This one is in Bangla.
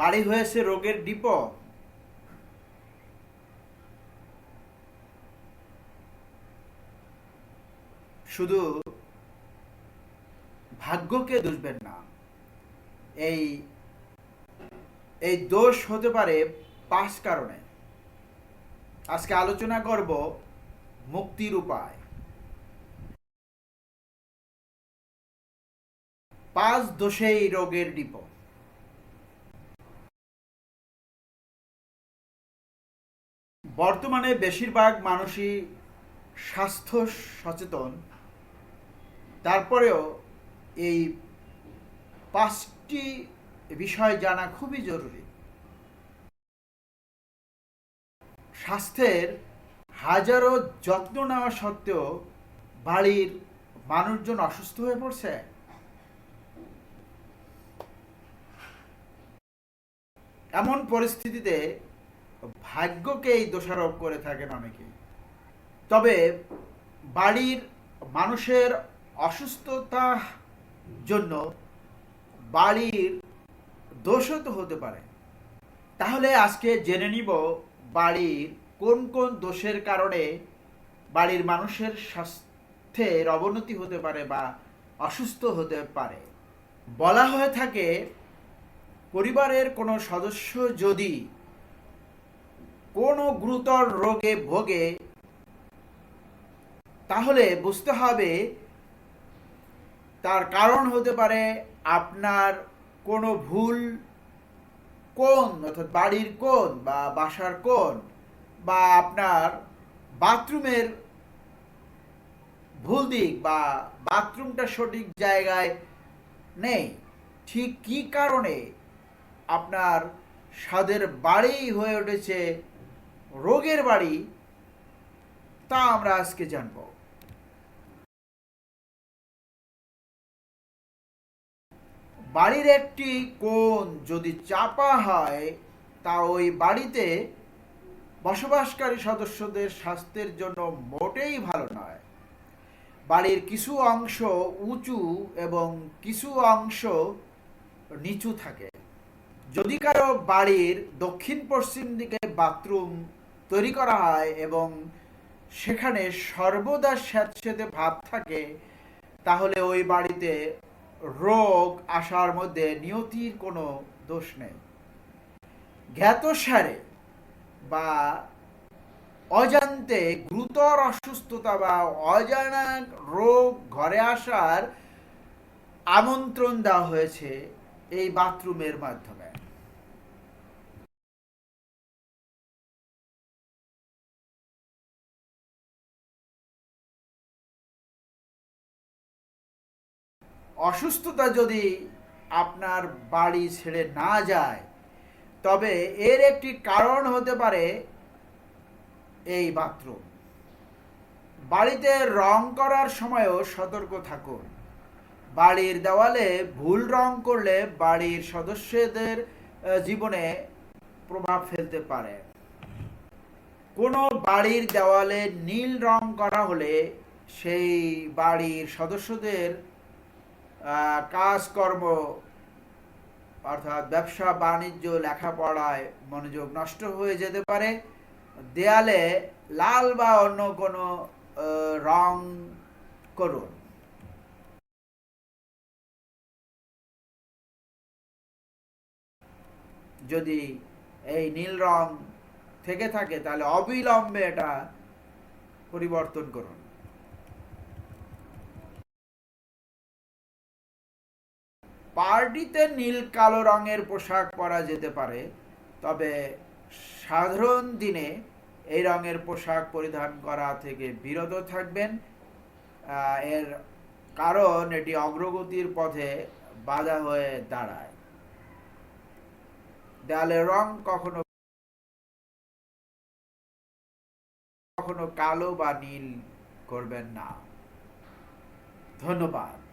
বাড়ি হয়েছে রোগের ডিপ শুধু ভাগ্যকে দুষবেন না, এই এই দোষ হতে পারে পাঁচ কারণে। আজকে আলোচনা করব মুক্তির উপায়। পাঁচ দোষেই রোগের ডিপ বর্তমানে বেশিরভাগ মানুষই স্বাস্থ্য সচেতন। তারপরেও এই পাঁচটি বিষয় জানা খুবই জরুরি। স্বাস্থ্যের হাজারো যত্ন নেওয়া সত্ত্বেও বাড়ির মানুষজন অসুস্থ হয়ে পড়ছে। এমন পরিস্থিতিতে ভাগ্যকেই দোষারোপ করে থাকেন অনেকে তবে বাড়ির মানুষের অসুস্থতা জন্য বাড়ির দোষও তো হতে পারে। তাহলে আজকে জেনে নিব বাড়ির কোন কোন দোষের কারণে বাড়ির মানুষের স্বাস্থ্যের অবনতি হতে পারে বা অসুস্থ হতে পারে। বলা হয়ে থাকে, পরিবারের কোনো সদস্য যদি কোনো গুরুতর রোগে ভোগে, তাহলে বুঝতে হবে তার কারণ হতে পারে আপনার কোনো ভুল কোন অর্থাৎ বাড়ির কোন বা বাসার কোন বা আপনার বাথরুমের ভুল দিক বা বাথরুমটা সঠিক জায়গায় নেই, ঠিক কী কারণে আপনার স্বাদের বাড়ি হয়ে উঠেছে রোগের বাড়ি, তা আমরা আজকে জানব। বাড়ির একটি কোণ যদি চাপা হয়, তা ওই বাড়িতে বসবাসকারী সদস্যদের স্বাস্থ্যের জন্য মোটেই ভালো নয়। বাড়ির কিছু অংশ উঁচু এবং কিছু অংশ নিচু থাকে। যদি কারও বাড়ির দক্ষিণ পশ্চিম দিকে বাথরুম তৈরি করা হয় এবং সেখানে সর্বদা স্যাঁতস্যাঁতে ভাব থাকে, তাহলে ওই বাড়িতে রোগ আসার মধ্যে নিয়তির কোনো দোষ নেই। জ্ঞাতসারে বা অজান্তে গুরুতর অসুস্থতা বা অজানা রোগ ঘরে আসার আমন্ত্রণ দেওয়া হয়েছে এই বাথরুমের মাধ্যমে। অসুস্থতা যদি আপনার বাড়ি ছেড়ে না যায়, তবে এর একটি কারণ হতে পারে এই বাথরুম। বাড়িতে রং করার সময়ও সতর্ক থাকুন। বাড়ির দেওয়ালে ভুল রং করলে বাড়ির সদস্যদের জীবনে প্রভাব ফেলতে পারে। কোনো বাড়ির দেওয়ালে নীল রং করা হলে সেই বাড়ির সদস্যদের কাজকর্ম, অর্থাৎ ব্যবসা, বাণিজ্য, লেখাপড়ায় মনোযোগ নষ্ট হয়ে যেতে পারে। দেয়ালে লাল বা অন্য কোনো রং করুন। যদি এই নীল রং থেকে থাকে, তাহলে অবিলম্বে এটা পরিবর্তন করুন। পার্টিতে নীল কালো রঙের পোশাক পরা যেতে পারে, তবে সাধারণ দিনে এই রঙের পোশাক পরিধান করা থেকে বিরত থাকবেন। এর কারণ এটি অগ্রগতির পথে বাধা হয়ে দাঁড়ায়। দেয়ালের রং কখনো কখনো কালো বা নীল করবেন না। ধন্যবাদ।